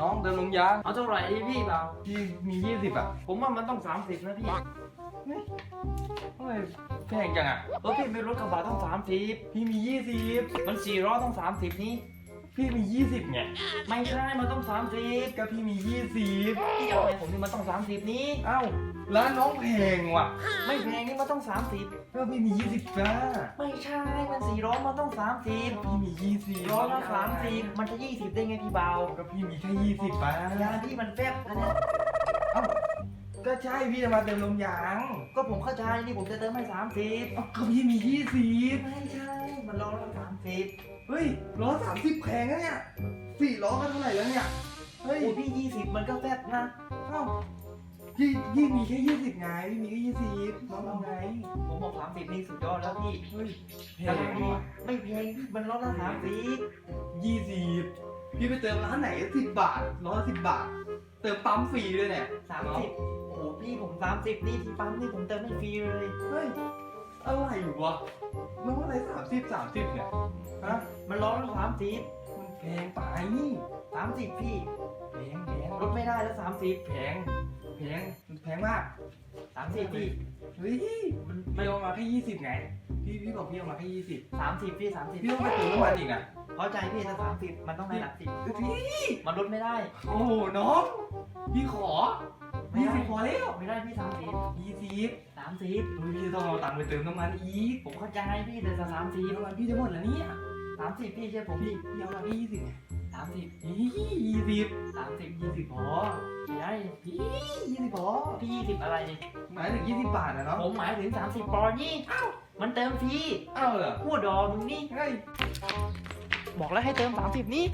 น้องเดินลงยางเอาเท่าไหร่ดีพี่เปล่าพี่มียี่สิบอะผมว่ามันต้อง 30 นะพี่ทำไมแพงจังอะรถพี่เป็นรถกระบะต้อง 30 พี่มียี่สิบมัน4ล้อต้อง 30 นี่ พี่มียี่สิบไงไม่ใช่มันต้อง 30ก็พี่มียี่สิบพี่เอาไงผมนี่มันต้อง 30 นี่เอ้าร้านน้องแพงว่ะ ไม่แพงนี่มันต้อง 30ก็พี่มียี่สิบจ้าไม่ใช่ มัน4ล้อมันต้อง30พี่มียี่สิบล้อละ30มันจะ20ได้ไงพี่เบาก็พี่มีแค่ยี่สิบป้ายางพี่มันแฟบนะเนี่ยเอ้าก็ใช่พี่จะมาเติมลมยาง ก็ผมเข้าใจนี่ผมจะเติมให้เอ้าก็พี่มียี่สิบ30ไม่ใช่ มันล้อละ30เฮ้ยล้อสามสิบแพงนะเนี่ยสี่ล้อก็เท่าไหร่แล้วเนี่ยเฮ้ยโอ้ยพี่20มันก็แฟบนะเอ้า พี่พี่มีแค่ยี่สิบไงพี่มีแค่ยี่สิบน้องเอาไงผมบอก30นี่สุดยอดแล้วพี่เฮ้ยแพแต่งพี่ว่ะไม่แพงพี่มันล้อละ30ยี่สิบพี่ไปเติมร้านไหนสิบบาทร้อยสิบบาท เติมปั๊มฟรีเลยเนี่ยสามสิบโอ้โหพี่ผมสามสิบนี่ที่ปั๊มนี่ผมเติมให้ฟรีเลยเฮ้ยอะไรวะน้องอะไรสามสิบสามสิบเนี่ยฮะมันร้อนสามสิบมันแพงไปสามสิบพี่แพงแพงลดไม่ได้แล้วสามสิบแพง แพงมันแพงมากสามสิบพี่เฮ้ยมันพี่เอามาแค่ยี่สิบไงพี่พี่บอกพี่เอามาแค่ยี่สิบสามสิบพี่สามสิบพี่ต้องไปเติมน้ำมันอีกอะเข้าใจพี่ถ้าสามสิบมันต้องในหลักสิบพี่มันลดไม่ได้ โอ้โหน้องพี่ขอไม่ยี่ได้สิบพอแล้วไม่ได้พี่สามสิบยี่สิบสามสิบเฮ้ยพี่ต้องเอาตังค์ไปเติมน้ำมันอีกผมเข้าใจพี่แต่สามสิบน้ำมันพี่จะหมดแล้วเนี่ยสามสิบพี่เชื่อผมพี่พี่พี่เอามาแค่ยี่สิบไงสามสิบยี่สิบสามสิบยี่สิบพอไม่ได้พี่ยี่สิบ พอพี่ยี่สิบอะไรเนี่ยหมายถึงยี่สิบบาทนะเนาะผมหมายถึงสามสิบปอนด์นี่อ้าวมันเติมฟรีเอ้าเหรอพูดดอมึงนี่ เฮ้ย บอกแล้วให้เติม30นี่